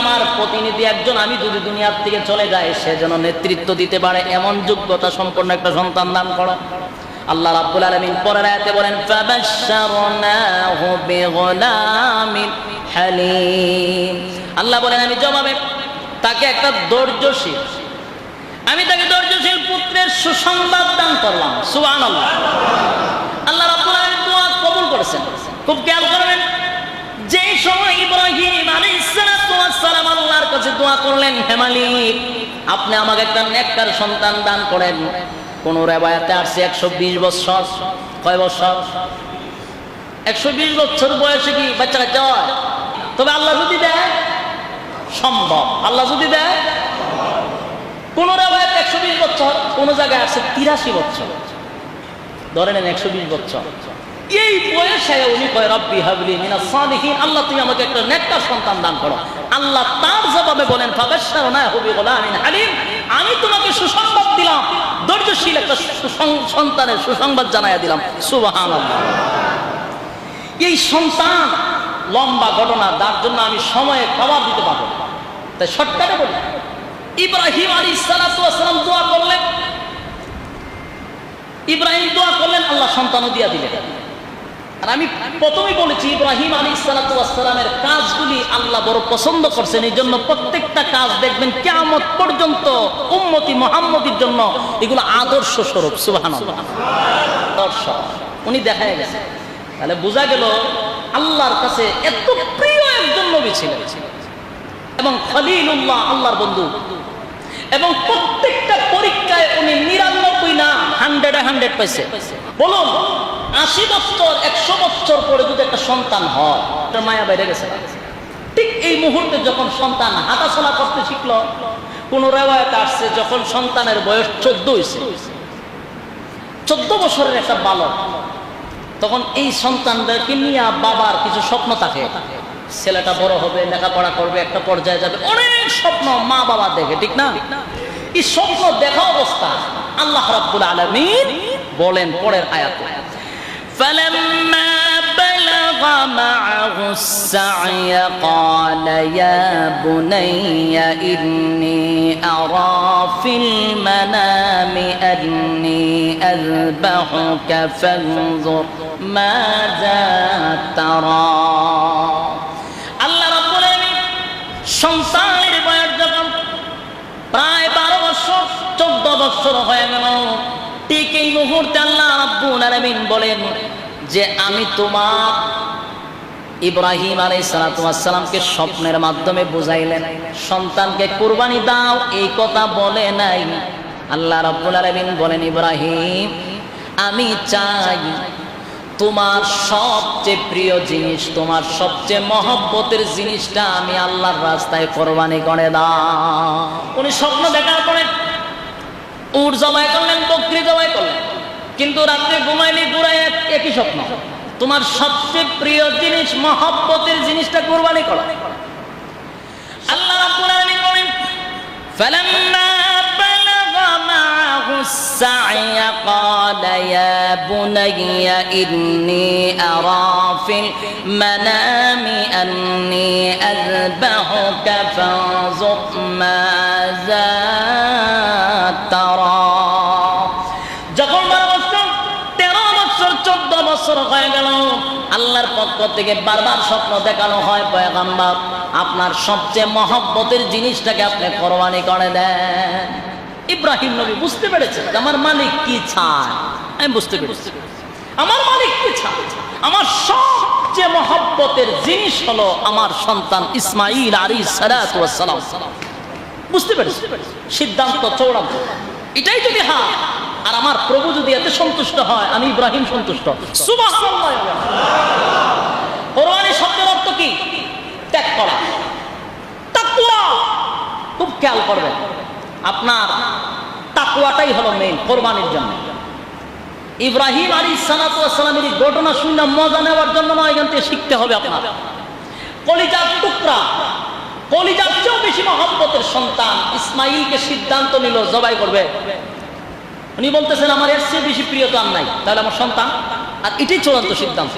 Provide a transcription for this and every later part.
আমার প্রতিনিধি একজন, আমি যদি দুনিয়ার থেকে চলে সে যেন নেতৃত্ব দিতে পারে, এমন যোগ্যতা সম্পন্ন একটা সন্তান দান করো। আল্লাহ পরের আয়াতে বলেন আল্লাহ বলেন, আমি জবাবে তাকে একটা ধৈর্যশীল, আমি তাকে ধৈর্যশীল পুত্রের সুসংবাদ দান করলাম। সুবহানাল্লাহ। আল্লাহ রাব্বুল আলামিন দোয়া কবুল করেছেন। খুব খেয়াল করলেন, হে মালিক, আপনি আমাকে একটা নেককার সন্তান দান করেন। কোন রেবায়াতে আসছে একশো বিশ বছর। কয় বছর? একশো বিশ বছর বয়সে কি বাচ্চা কাচ্চা হয় তবে আল্লাহ যদি দেয়, সম্ভব। আল্লাহ যদি দেয়, কোন রেবায়াতে একশো বিশ বছর, কোন জায়গায় আসছে তিরাশি বছর। ধরে নেন একশো বিশ বছর। এই বয়সে উনি কয়, রব্বি হাবলি মিনা সালিহিন আল্লাহ তুমি আমাকে একটা নেককার সন্তান দান করো। আল্লাহ তার জবাবে বলেন আমি তোমাকে সুসংবাদ দিলাম, ধৈর্যশীল একটা সন্তানের সুসংবাদ জানাইয়া দিলাম। সুবহানাল্লাহ। এই সন্তান লম্বা ঘটনা তার জন্য আমি সময়ে খাবার দিতে পারব। তাই শর্টকাটে বলি, ইব্রাহিম আলী সালাম দোয়া করলেন। ইব্রাহিম দোয়া করলেন, আল্লাহ সন্তানও দিয়া দিলেন। আর আমি প্রথমেই বলেছি, ইব্রাহিম আলী সালাতামের কাজগুলি আল্লাহ বড় পছন্দ করছেন। এই জন্য প্রত্যেকটা কাজ দেখবেন কেমন পর্যন্ত উম্মতি মোহাম্মতির জন্য এগুলো আদর্শ স্বরূপ সুবাহান আদর্শ। উনি দেখা গেছে। তাহলে বোঝা গেল আল্লাহর কাছে এত প্রিয় একজন নবী ছিলেন। এবং খলিলুল্লাহ আল্লাহর বন্ধু। এবং প্রত্যেকটা পরীক্ষায় উনি নিরানব্বই না হান্ড্রেড পাইছে। আশি একশো পরে যদি একটা সন্তান মায়া গেছে। ঠিক এই মুহূর্তে যখন সন্তান করতে আসছে, যখন সন্তানের বয়স চোদ্দ হয়েছে চোদ্দ বছরের একটা বালক, তখন এই সন্তানদেরকে নিয়ে বাবার কিছু স্বপ্ন থাকে। ছেলেটা বড় হবে, লেখাপড়া করবে, একটা পর্যায়ে যাবে। অনেক স্বপ্ন মা বাবা দেখে, ঠিক না? এই স্বপ্ন দেখা অবস্থা আল্লাহ রাব্বুল আলামিন বলেন পরের আয়াতে فلما بلغ معه السعي قال يا بني إني أرى في المنام أني أذبحك فانظر ماذا ترى আল্লাহ রাব্বুল আলামিন সন্তানের বছর হয়ে গেল। ঠিক এই মুহূর্তে আল্লাহ রাব্বুল আলামিন বলেন যে আমি তোমার ইব্রাহিম আলাই সালাতামকে স্বপ্নের মাধ্যমে বুঝাইলেন। সন্তানকে কুরবানি দাও, এই কথা বলে নাই। আল্লাহ রাব্বুল আলামিন বলেন, ইব্রাহিম, আমি চাই তোমার সবচেয়ে প্রিয় জিনিস, তোমার সবচেয়ে মহব্বতের জিনিসটা আমি আল্লাহর রাস্তায় কোরবানি করে দাও। উনি স্বপ্ন দেখার পরে উট জবাই করলেন বকরি জবাই করলেন কিন্তু রাত্রে ঘুমাইলে ঘুরাই একই স্বপ্ন তোমার সবচেয়ে প্রিয় জিনিস মহব্বতের জিনিসটা কোরবানি করো আল্লাহ রাব্বুল আলামিন বলেন فلما بلغ معه السعي قال يا بني إني أرى في المنام أني أذبحك فانظر ماذا চোদ্দ বছর হয়ে গেল। আল্লাহর পক্ষ থেকে বারবার স্বপ্ন দেখানো হয়, পয়গাম্বার, আপনার সবচেয়ে মহব্বতের জিনিসটাকে আপনি কোরবানি করে দেন। ইব্রাহিম নবী বুঝতে পেরেছে যে আমার মালিক কি চায়? আমি বুঝতে পেরেছি। আমার মালিক কি চায়? আমার সবচেয়ে মহব্বতের জিনিস হলো আমার সন্তান ইসমাইল আলী সালাম। বুঝতে পেরেছি? সিদ্ধান্ত চৌড়ান্ত। এটাই যদি হয় আর আমার প্রভু যদি এতে সন্তুষ্ট হয়, আমি ইব্রাহিম সন্তুষ্ট। কোরবানি শব্দের অর্থ কি? ত্যাগ করা। খুব খেয়াল করবেন, আপনার তাকুয়াটাই হলো মেইন কোরবানির জন্য। ইব্রাহিম আলী সালাতামের ঘটনা শুনে মজা নেওয়ার জন্য নয়, এখান থেকে শিখতে হবে আপনার। কলিজার টুকরা, কলিজার চেয়েও বেশি মহব্বতের সন্তান ইসমাইলকে সিদ্ধান্ত নিল, জবাই করবে। উনি বলতেছেন, আমার এর চেয়ে বেশি প্রিয় তো আর নাই। তাহলে আমার সন্তান? আর এটাই চূড়ান্ত সিদ্ধান্ত।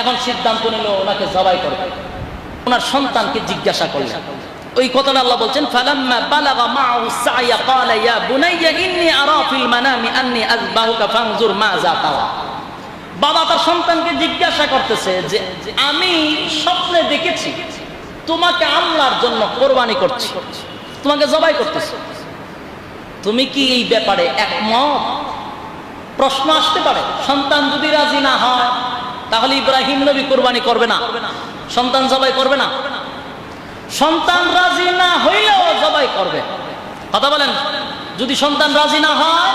এখন সিদ্ধান্ত নিল, ওনাকে জবাই করবে। ওনার সন্তানকে জিজ্ঞাসা করলেন। ওই কথাটা আল্লাহ বলছেন, ফালাম্মা বালাগা মাআহু সাইয়া ক্বালা ইয়া বুনাইয়া, ইন্নী আরা ফিল মানামি আন্নী আযবাহুকা ফানজুর মাযা তারা বাবা তার সন্তানকে জিজ্ঞাসা করতেছে যে, আমি স্বপ্নে দেখেছি, তোমাকে আল্লাহর জন্য কোরবানি করছি। তোমাকে জবাই করতেছি। তুমি কি এই ব্যাপারে একমত? প্রশ্ন আসতে পারে, সন্তান যদি রাজি না হয়, তাহলে ইব্রাহিম নবী কোরবানি করবে না। সন্তান জবাই করবে না। সন্তান রাজি না হইলেও জবাই করবে। কথা বলেন, যদি সন্তান রাজি না হয়,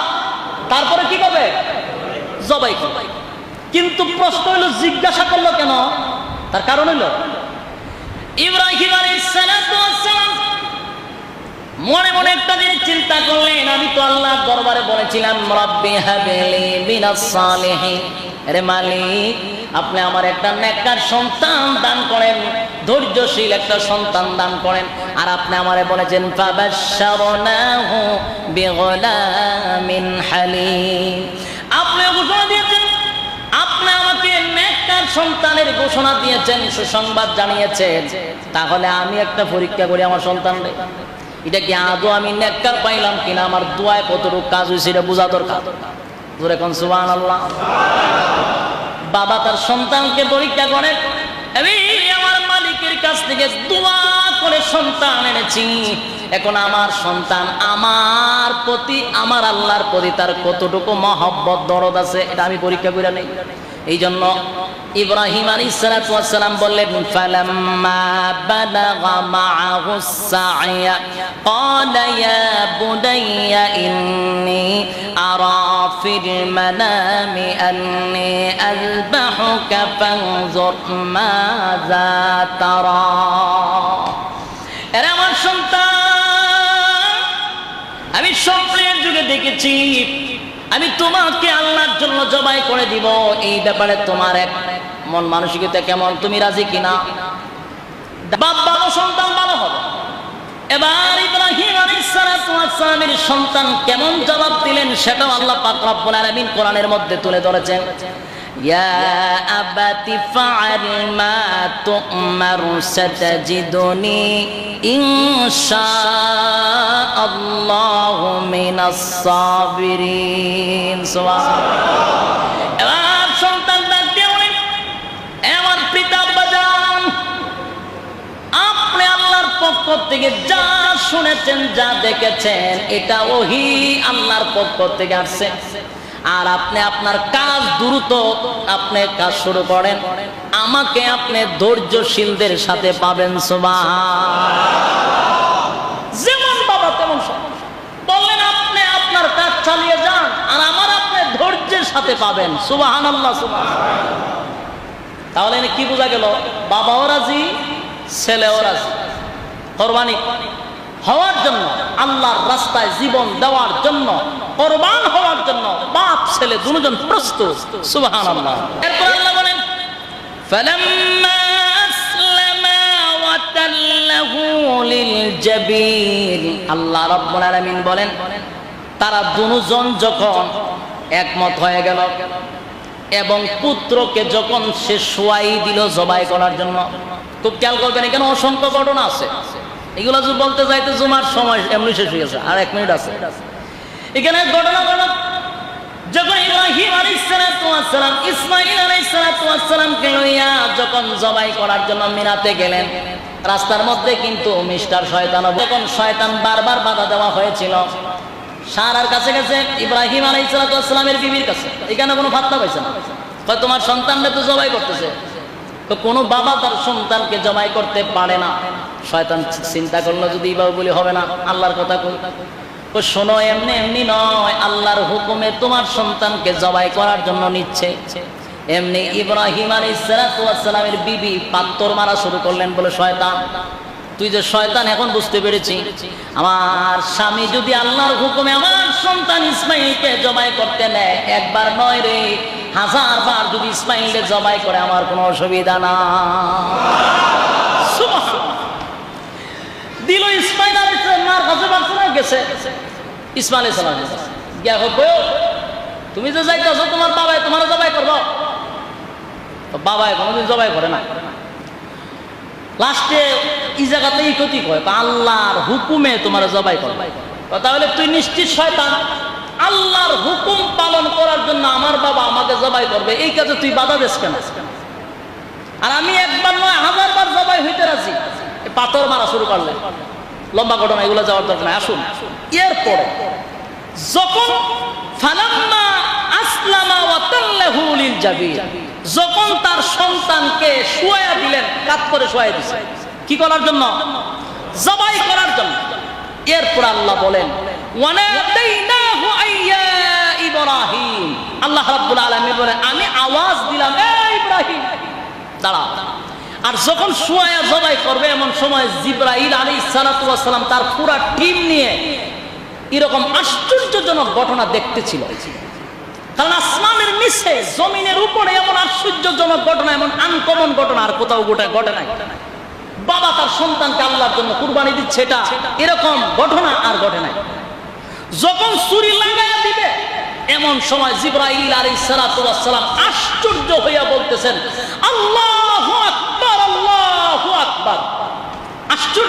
তারপরে কি করবে? জবাই করবে। কিন্তু প্রশ্ন হইল, জিজ্ঞাসা করল কেন? তার কারণ হইল, ইব্রাহিম ওয়াস সালাম মনে মনে একটা জিনিস চিন্তা করলেন, আমি তো আল্লাহর দরবারে বলেছিলাম আরে মালিক, আপনি আমার একটা নেককার সন্তান দান করেন, ধৈর্যশীল একটা সন্তান দান করেন, আর আপনি আমারে বলেছেন আপনি ঘোষণা দিয়েছেন, আপনি আমাকে নেককার সন্তানের ঘোষণা দিয়েছেন, সুসংবাদ জানিয়েছেন। তাহলে আমি একটা পরীক্ষা করি আমার সন্তানরে। এটা কি আদৌ আমি নেককার পাইলাম কিনা? আমার দোয়ায় কতটুকু কাজ হয়েছে এটা বোঝা দরকার। কোন আল্লাহ বাবা তার সন্তানকে পরীক্ষা করে, আমি আমার মালিকের কাছ থেকে দোয়া করে সন্তান এনেছি। এখন আমার সন্তান আমার প্রতি, আমার আল্লাহর প্রতি তার কতটুকু মহব্বত, দরদ আছে, এটা আমি পরীক্ষা করে নেই। এই জন্য ইব্রাহিম আলাইহিস সালাতু ওয়াস সালাম বললেন, ফালাম্মা বালাগা মাআহু সাইয়া ক্বালা ইয়া বুনাইয়া আরা ফিল মানামি আন্নী আযবাহুকা ফানজুর এরা আমার সন্তান। আমি স্বপ্নের যুগে দেখেছি আমি তোমাকে আল্লাহর জন্য জবাই করে দিব। এই ব্যাপারে তোমার এক মন মানসিকতা কেমন? তুমি রাজি কিনা? বাপ ভালো সন্তান ভালো হবে। এবার সন্তান কেমন জবাব দিলেন, সেটাও আল্লাহ পাক রব্বুল কোরআনের মধ্যে তুলে ধরেছেন। মিনাস সাবিরিন সুবহানাল্লাহ এবার সন্তান ডাক দিয়ে বলেন, আমার পিতা বাজান আপনি আল্লাহর পক্ষ থেকে যা শুনেছেন যা দেখেছেন এটা ওহি আল্লাহর পক্ষ থেকে আসছে। আর আপনি আপনার কাজ দ্রুত আপনি কাজ শুরু করেন। আমাকে আপনি ধৈর্যশীলদের সাথে পাবেন সুবা যেমন বাবা, তেমন বললেন, আপনি আপনার কাজ চালিয়ে যান আর আমার আপনি ধৈর্যের সাথে পাবেন সুবাহান সুবাহ তাহলে কি বোঝা গেল? বাবাও রাজি, ছেলেও রাজি। কোরবানি। হওয়ার জন্য আল্লাহর রাস্তায় জীবন দেওয়ার জন্য কোরবান হওয়ার জন্য বাপ ছেলে দুজন প্রস্তুত সুবহানাল্লাহ এরপর আল্লাহ বলেন فلما أسلما وتله للجبين আল্লাহ রাব্বুল আলামিন বলেন তারা দুজন যখন একমত হয়ে গেল এবং পুত্রকে যখন সে শোয়াই দিল জবাই করার জন্য খুব খেয়াল করবেন এখানে অসংখ্য ঘটনা আছে এগুলো বলতে যাইতে জুমার সময় এমনি শেষ হয়ে গেছে, আর এক মিনিট আছে। এখানে ঘটনা ঘটনা ইব্রাহিম যখন করার জন্য মিনাতে গেলেন, রাস্তার মধ্যে কিন্তু মিস্টার যখন শয়তান বারবার বাধা দেওয়া হয়েছিল সারার কাছে আলাইসালামের বিবির কাছে। এখানে কোনো ফাত্তা পাইছে না। তোমার সন্তানরা তো জবাই করতেছে। তো কোনো বাবা তার সন্তানকে জবাই করতে পারে না। শয়তান চিন্তা করল যদি বাবু বলি হবে না, আল্লাহর কথা কই? তো শোনো, এমনি এমনি নয়, আল্লাহর হুকুমে তোমার সন্তানকে জবাই করার জন্য নিচ্ছে। এমনি ইব্রাহিম আলী সালামের বিবি পাত্তর মারা শুরু করলেন বলে শয়তান। তুই যে শয়তান, এখন বুঝতে পেরেছি। আমার স্বামী যদি আল্লাহর হুকুমে আমার সন্তান ইসমাইলকে জবাই করতে নেয়, একবার নয় রে, হাজার বার যদি ইসমাইলকে জবাই করে, আমার কোনো অসুবিধা না দিল ইসমাইল মার কাছে না গেছে। ইসমাইল সালাম গিয়া কইব তুমি যে যাইতেছো, তোমার বাবাই তোমার জবাই করব? তো বাবাই কোনোদিন জবাই করে না। লাস্টে এই জায়গাতে এই ক্ষতি কয় আল্লাহর হুকুমে তোমার জবাই করবে। তাহলে তুই নিশ্চিত শয়তান, আল্লাহর হুকুম পালন করার জন্য আমার বাবা আমাকে জবাই করবে, এই কাজে তুই বাধা দিস কেন? আর আমি একবার নয় হাজার বার জবাই হইতে রাজি। পাথর মারা শুরু করলে। লম্বা ঘটনা, এগুলো যাওয়ার দরকার নাই। আসুন। এরপরে, যখন ফালাম্মা আসলামা ওয়া তাল্লাহু লিল যখন তার সন্তানকে শুয়ায়া দিলেন, কাত করে শুয়াই দিছে। কি করার জন্য? জবাই করার জন্য। এরপর আল্লাহ বলেন ওয়ানাদাইনাহু আইয়া ইব্রাহিম। আল্লাহ রাব্বুল আলামিন বলেন, আমি আওয়াজ দিলাম, এ ইব্রাহিম। দাঁড়া আর যখন শুয়ায়া জবাই করবে, এমন সময় জিব্রাইল আলাইহিস সালাতু ওয়াস সালাম তার পুরা টিম নিয়ে এরকম আশ্চর্যজনক ঘটনা দেখতেছিল। কারণ আসমানের নিচে, জমিনের উপরে এমন আশ্চর্যজনক ঘটনা, এমন আনকমন ঘটনা আর কোথাও গোটা ঘটে নাই। বাবা তার সন্তানকে আল্লাহর জন্য কুরবানি দিচ্ছে, এটা এরকম ঘটনা আর ঘটে নাই। যখন চুরি লাগাইয়া দিবে, এমন সময় জিব্রাইল আলাইহিস সালাতু ওয়াস সালাম আশ্চর্য হইয়া বলতেছেন আল্লাহু আকবার আল্লাহু আকবার আশ্চর্য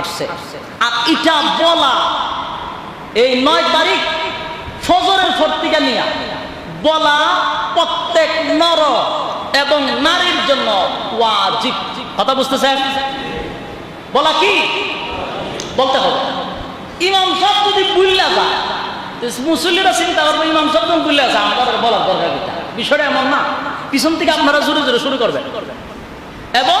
আসছে। আর এটা বলা এই নয় তারিখ ফজরের ফর্তিকা নিয়া বলা প্রত্যেক নর এবং নারীর জন্য ওয়াজিব। কথা বুঝতেছেন? বলা কি? বলতে হবে। ইমাম সব যদি বুল্লা যায়, তো মুসল্লিরা চিন্তা করব, ইমাম সব যখন বুল্লা যায়, আমাদের বলার দরকার বিষয়টা এমন না। পিছন থেকে আপনারা জোরে জোরে শুরু করবেন। এবং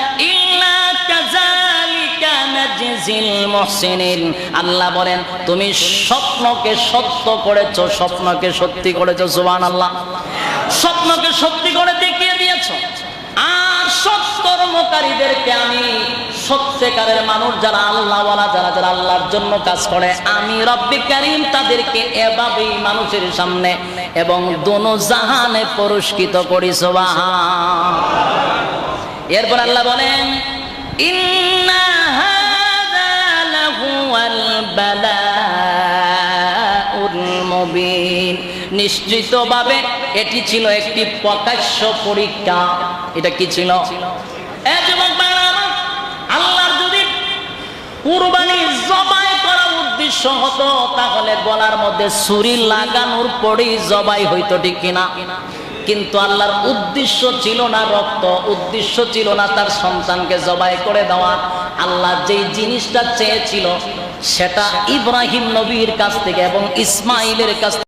আল্লাহ বলেন, তুমি স্বপ্নকে সত্য করেছ, স্বপ্নকে সত্যি করেছ সুবান আল্লাহ স্বপ্নকে সত্যি করে দেখিয়ে দিয়েছ। আর সৎকর্মকারীদেরকে আমি সত্যিকারের মানুষ, যারা আল্লাহ যারা যারা আল্লাহর জন্য কাজ করে, আমি রব্বি করিম তাদেরকে এভাবেই মানুষের সামনে এবং দোনো জাহানে পুরস্কৃত করি সোবাহ এরপর আল্লাহ বলেন, ইন্না নিশ্চিতভাবে এটি ছিল একটি প্রকাশ্য পরীক্ষা। এটা কি ছিল? আল্লাহর যদি কুরবানি জবাই করা উদ্দেশ্য হতো, তাহলে গলার মধ্যে ছুরি লাগানোর পরেই জবাই হইতো, ঠিক কিনা কিন্তু আল্লাহর উদ্দেশ্য ছিল না রক্ত, উদ্দেশ্য ছিল না তার সন্তানকে জবাই করে দেওয়া। আল্লাহ যেই জিনিসটা চেয়েছিল সেটা ইব্রাহিম নবীর কাছ থেকে এবং ইসমাইলের কাছ